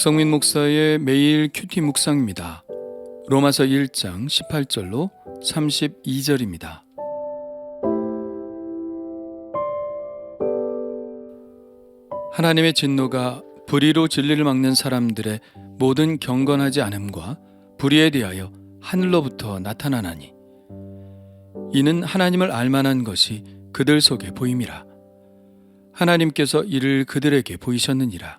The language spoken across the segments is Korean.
박성민 목사의 매일 큐티 묵상입니다. 로마서 1장 18절로 32절입니다. 하나님의 진노가 불의로 진리를 막는 사람들의 모든 경건하지 않음과 불의에 대하여 하늘로부터 나타나나니 이는 하나님을 알만한 것이 그들 속에 보임이라 하나님께서 이를 그들에게 보이셨느니라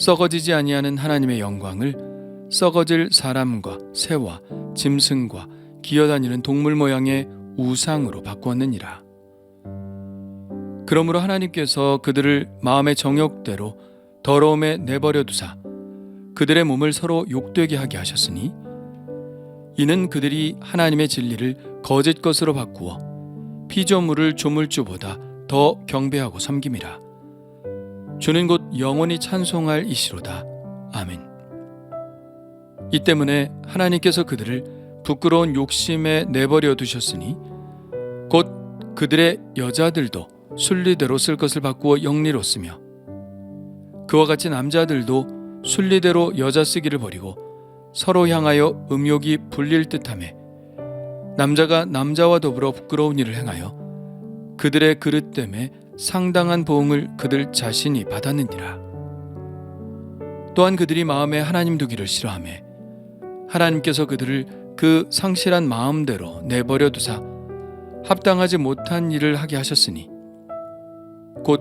썩어지지 아니하는 하나님의 영광을 썩어질 사람과 새와 짐승과 기어다니는 동물 모양의 우상으로 바꾸었느니라. 그러므로 하나님께서 그들을 마음의 정욕대로 더러움에 내버려 두사 그들의 몸을 서로 욕되게 하게 하셨으니 이는 그들이 하나님의 진리를 거짓 것으로 바꾸어 피조물을 조물주보다 더 경배하고 섬김이라. 주는 곧 영원히 찬송할 이시로다. 아멘. 이 때문에 하나님께서 그들을 부끄러운 욕심에 내버려 두셨으니 곧 그들의 여자들도 순리대로 쓸 것을 바꾸어 영리로 쓰며 그와 같이 남자들도 순리대로 여자 쓰기를 버리고 서로 향하여 음욕이 불릴 듯함에 남자가 남자와 더불어 부끄러운 일을 행하여 그들의 그릇 때문에 상당한 보응을 그들 자신이 받았느니라. 또한 그들이 마음에 하나님 두기를 싫어하매 하나님께서 그들을 그 상실한 마음대로 내버려 두사 합당하지 못한 일을 하게 하셨으니 곧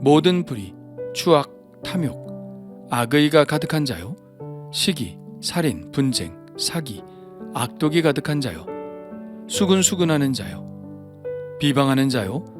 모든 불의, 추악, 탐욕, 악의가 가득한 자요 시기, 살인, 분쟁, 사기, 악독이 가득한 자요 수근수근하는 자요 비방하는 자요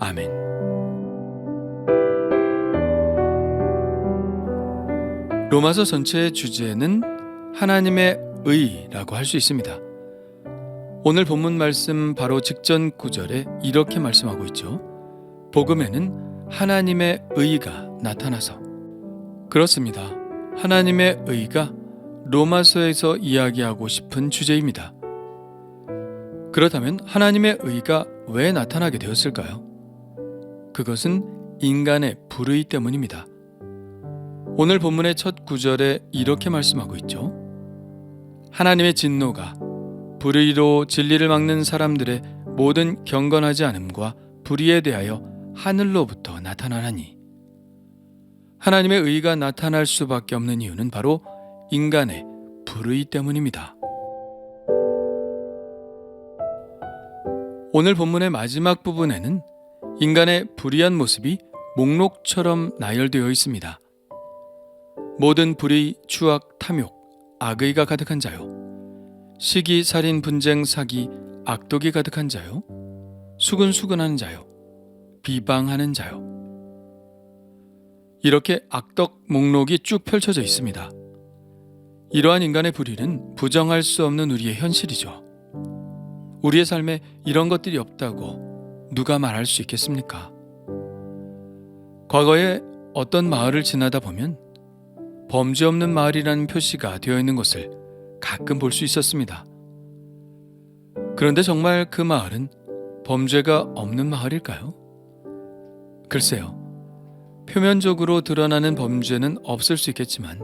아멘. 로마서 전체의 주제는 하나님의 의라고 할 수 있습니다. 오늘 본문 말씀 바로 직전 구절에 이렇게 말씀하고 있죠. 복음에는 하나님의 의가 나타나서 그렇습니다. 하나님의 의가 로마서에서 이야기하고 싶은 주제입니다. 그렇다면 하나님의 의가 왜 나타나게 되었을까요? 그것은 인간의 불의 때문입니다. 오늘 본문의 첫 구절에 이렇게 말씀하고 있죠. 하나님의 진노가 불의로 진리를 막는 사람들의 모든 경건하지 않음과 불의에 대하여 하늘로부터 나타나나니 하나님의 의가 나타날 수밖에 없는 이유는 바로 인간의 불의 때문입니다. 오늘 본문의 마지막 부분에는 인간의 불의한 모습이 목록처럼 나열되어 있습니다. 모든 불의, 추악, 탐욕, 악의가 가득한 자요. 시기, 살인, 분쟁, 사기, 악독이 가득한 자요. 수근수근하는 자요. 비방하는 자요. 이렇게 악덕 목록이 쭉 펼쳐져 있습니다. 이러한 인간의 불의는 부정할 수 없는 우리의 현실이죠. 우리의 삶에 이런 것들이 없다고 누가 말할 수 있겠습니까? 과거에 어떤 마을을 지나다 보면 범죄 없는 마을이라는 표시가 되어 있는 것을 가끔 볼 수 있었습니다. 그런데 정말 그 마을은 범죄가 없는 마을일까요? 글쎄요. 표면적으로 드러나는 범죄는 없을 수 있겠지만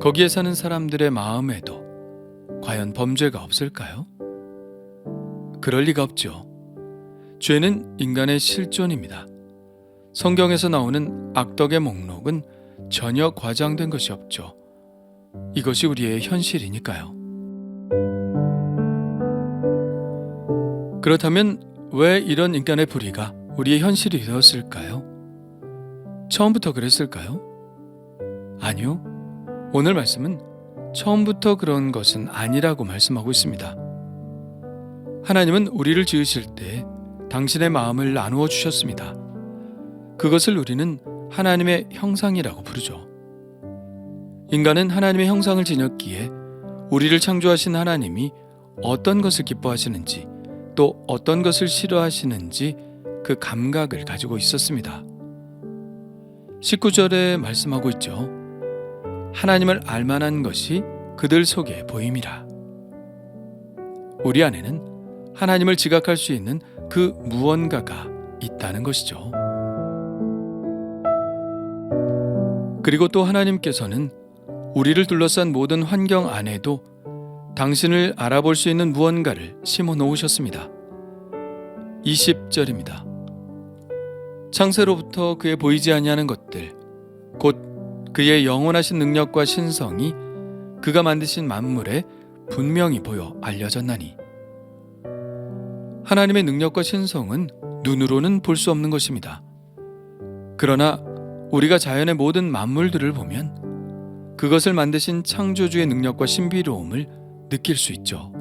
거기에 사는 사람들의 마음에도 과연 범죄가 없을까요? 그럴 리가 없죠. 죄는 인간의 실존입니다. 성경에서 나오는 악덕의 목록은 전혀 과장된 것이 없죠. 이것이 우리의 현실이니까요. 그렇다면 왜 이런 인간의 불의가 우리의 현실이 되었을까요? 처음부터 그랬을까요? 아니요. 오늘 말씀은 처음부터 그런 것은 아니라고 말씀하고 있습니다. 하나님은 우리를 지으실 때 당신의 마음을 나누어 주셨습니다. 그것을 우리는 하나님의 형상이라고 부르죠. 인간은 하나님의 형상을 지녔기에 우리를 창조하신 하나님이 어떤 것을 기뻐하시는지 또 어떤 것을 싫어하시는지 그 감각을 가지고 있었습니다. 19절에 말씀하고 있죠. 하나님을 알만한 것이 그들 속에 보임이라. 우리 안에는 하나님을 지각할 수 있는 그 무언가가 있다는 것이죠. 그리고 또 하나님께서는 우리를 둘러싼 모든 환경 안에도 당신을 알아볼 수 있는 무언가를 심어 놓으셨습니다. 20절입니다. 창세로부터 그의 보이지 아니하는 것들 곧 그의 영원하신 능력과 신성이 그가 만드신 만물에 분명히 보여 알려졌나니 하나님의 능력과 신성은 눈으로는 볼 수 없는 것입니다. 그러나 우리가 자연의 모든 만물들을 보면 그것을 만드신 창조주의 능력과 신비로움을 느낄 수 있죠.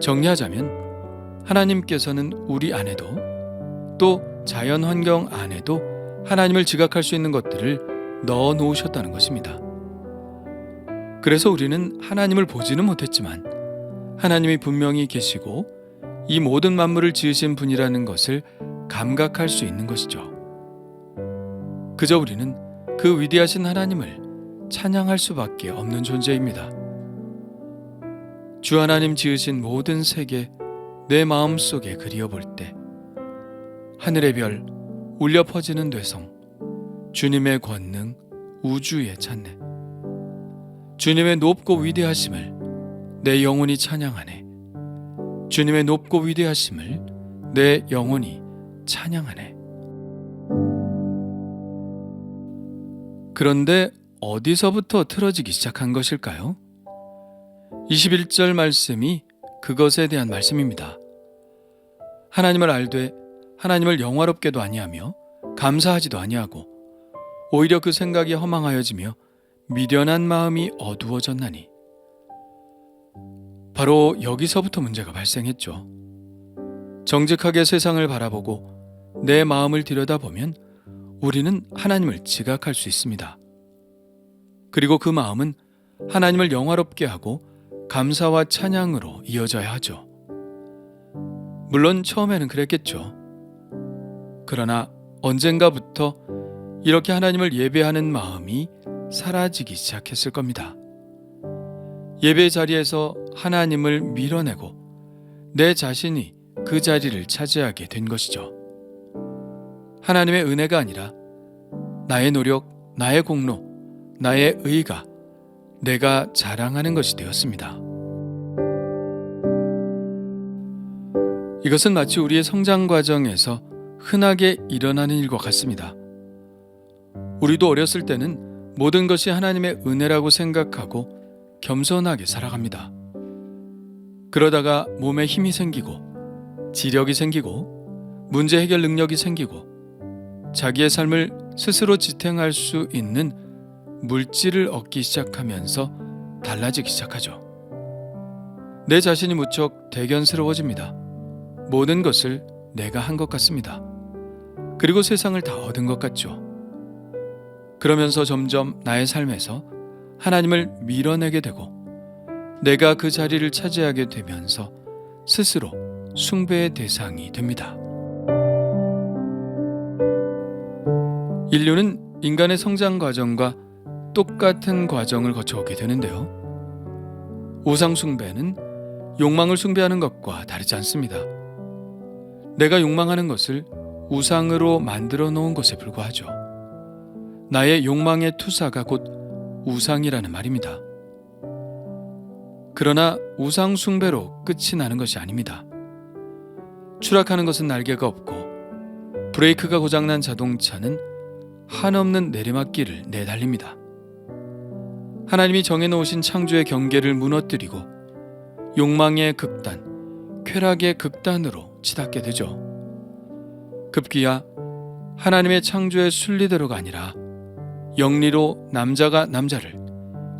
정리하자면 하나님께서는 우리 안에도 또 자연 환경 안에도 하나님을 지각할 수 있는 것들을 넣어 놓으셨다는 것입니다. 그래서 우리는 하나님을 보지는 못했지만 하나님이 분명히 계시고 이 모든 만물을 지으신 분이라는 것을 감각할 수 있는 것이죠. 그저 우리는 그 위대하신 하나님을 찬양할 수밖에 없는 존재입니다. 주 하나님 지으신 모든 세계 내 마음 속에 그리어볼 때 하늘의 별 울려 퍼지는 되성 주님의 권능 우주에 찾네 주님의 높고 위대하심을 내 영혼이 찬양하네 주님의 높고 위대하심을 내 영혼이 찬양하네 그런데 어디서부터 틀어지기 시작한 것일까요? 21절 말씀이 그것에 대한 말씀입니다. 하나님을 알되 하나님을 영화롭게도 아니하며 감사하지도 아니하고 오히려 그 생각이 허망하여지며 미련한 마음이 어두워졌나니 바로 여기서부터 문제가 발생했죠. 정직하게 세상을 바라보고 내 마음을 들여다보면 우리는 하나님을 지각할 수 있습니다. 그리고 그 마음은 하나님을 영화롭게 하고 감사와 찬양으로 이어져야 하죠. 물론 처음에는 그랬겠죠. 그러나 언젠가부터 이렇게 하나님을 예배하는 마음이 사라지기 시작했을 겁니다. 예배 자리에서 하나님을 밀어내고 내 자신이 그 자리를 차지하게 된 것이죠. 하나님의 은혜가 아니라 나의 노력, 나의 공로, 나의 의가 내가 자랑하는 것이 되었습니다. 이것은 마치 우리의 성장 과정에서 흔하게 일어나는 일과 같습니다. 우리도 어렸을 때는 모든 것이 하나님의 은혜라고 생각하고 겸손하게 살아갑니다. 그러다가 몸에 힘이 생기고 지력이 생기고 문제 해결 능력이 생기고 자기의 삶을 스스로 지탱할 수 있는 물질을 얻기 시작하면서 달라지기 시작하죠. 내 자신이 무척 대견스러워집니다. 모든 것을 내가 한 것 같습니다. 그리고 세상을 다 얻은 것 같죠. 그러면서 점점 나의 삶에서 하나님을 밀어내게 되고 내가 그 자리를 차지하게 되면서 스스로 숭배의 대상이 됩니다. 인류는 인간의 성장 과정과 똑같은 과정을 거쳐오게 되는데요. 우상 숭배는 욕망을 숭배하는 것과 다르지 않습니다. 내가 욕망하는 것을 우상으로 만들어 놓은 것에 불과하죠. 나의 욕망의 투사가 곧 우상이라는 말입니다. 그러나 우상 숭배로 끝이 나는 것이 아닙니다. 추락하는 것은 날개가 없고 브레이크가 고장난 자동차는 한없는 내리막길을 내달립니다. 하나님이 정해놓으신 창조의 경계를 무너뜨리고 욕망의 극단, 쾌락의 극단으로 치닫게 되죠. 급기야 하나님의 창조의 순리대로가 아니라 영리로 남자가 남자를,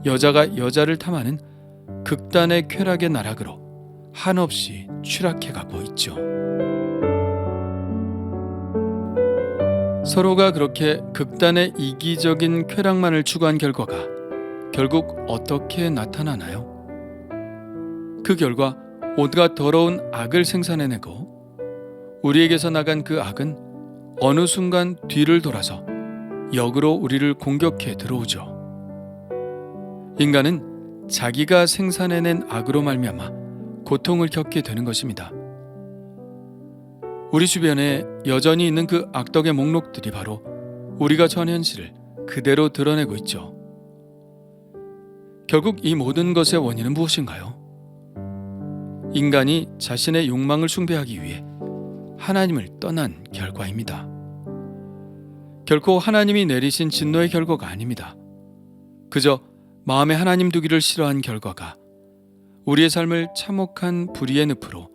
여자가 여자를 탐하는 극단의 쾌락의 나락으로 한없이 추락해 가고 있죠. 서로가 그렇게 극단의 이기적인 쾌락만을 추구한 결과가 결국 어떻게 나타나나요? 그 결과 온갖 더러운 악을 생산해내고 우리에게서 나간 그 악은 어느 순간 뒤를 돌아서 역으로 우리를 공격해 들어오죠. 인간은 자기가 생산해낸 악으로 말미암아 고통을 겪게 되는 것입니다. 우리 주변에 여전히 있는 그 악덕의 목록들이 바로 우리가 전 현실을 그대로 드러내고 있죠. 결국 이 모든 것의 원인은 무엇인가요? 인간이 자신의 욕망을 숭배하기 위해 하나님을 떠난 결과입니다. 결코 하나님이 내리신 진노의 결과가 아닙니다. 그저 마음에 하나님 두기를 싫어한 결과가 우리의 삶을 참혹한 불의의 늪으로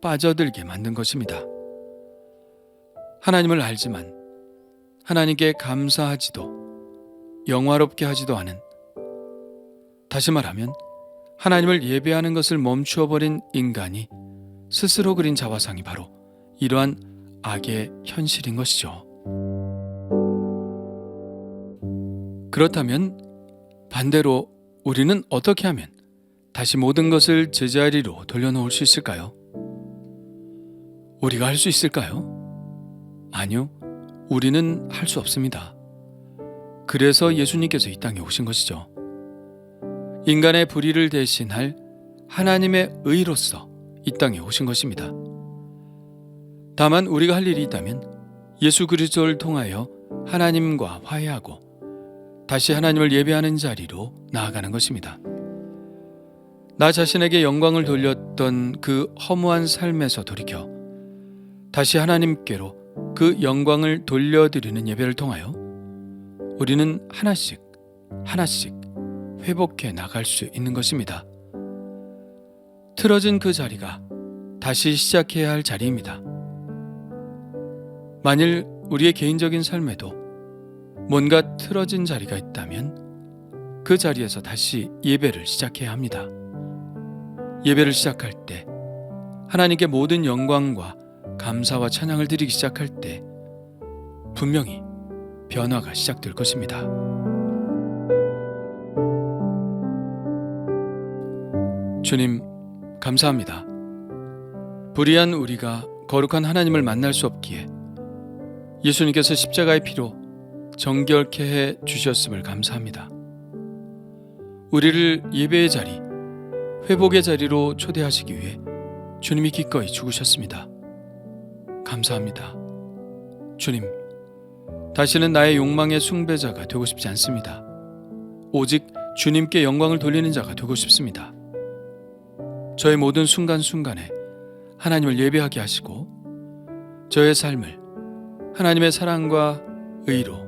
빠져들게 만든 것입니다. 하나님을 알지만 하나님께 감사하지도 영화롭게 하지도 않은 다시 말하면 하나님을 예배하는 것을 멈추어 버린 인간이 스스로 그린 자화상이 바로 이러한 악의 현실인 것이죠. 그렇다면 반대로 우리는 어떻게 하면 다시 모든 것을 제자리로 돌려놓을 수 있을까요? 우리가 할 수 있을까요? 아니요. 우리는 할 수 없습니다. 그래서 예수님께서 이 땅에 오신 것이죠. 인간의 불의를 대신할 하나님의 의로서 이 땅에 오신 것입니다. 다만 우리가 할 일이 있다면 예수 그리스도를 통하여 하나님과 화해하고 다시 하나님을 예배하는 자리로 나아가는 것입니다. 나 자신에게 영광을 돌렸던 그 허무한 삶에서 돌이켜 다시 하나님께로 그 영광을 돌려드리는 예배를 통하여 우리는 하나씩 하나씩 회복해 나갈 수 있는 것입니다. 틀어진 그 자리가 다시 시작해야 할 자리입니다. 만일 우리의 개인적인 삶에도 뭔가 틀어진 자리가 있다면 그 자리에서 다시 예배를 시작해야 합니다. 예배를 시작할 때 하나님께 모든 영광과 감사와 찬양을 드리기 시작할 때 분명히 변화가 시작될 것입니다. 주님, 감사합니다. 불의한 우리가 거룩한 하나님을 만날 수 없기에 예수님께서 십자가의 피로 정결케 해 주셨음을 감사합니다. 우리를 예배의 자리, 회복의 자리로 초대하시기 위해 주님이 기꺼이 죽으셨습니다. 감사합니다. 주님, 다시는 나의 욕망의 숭배자가 되고 싶지 않습니다. 오직 주님께 영광을 돌리는 자가 되고 싶습니다. 저의 모든 순간순간에 하나님을 예배하게 하시고 저의 삶을 하나님의 사랑과 의로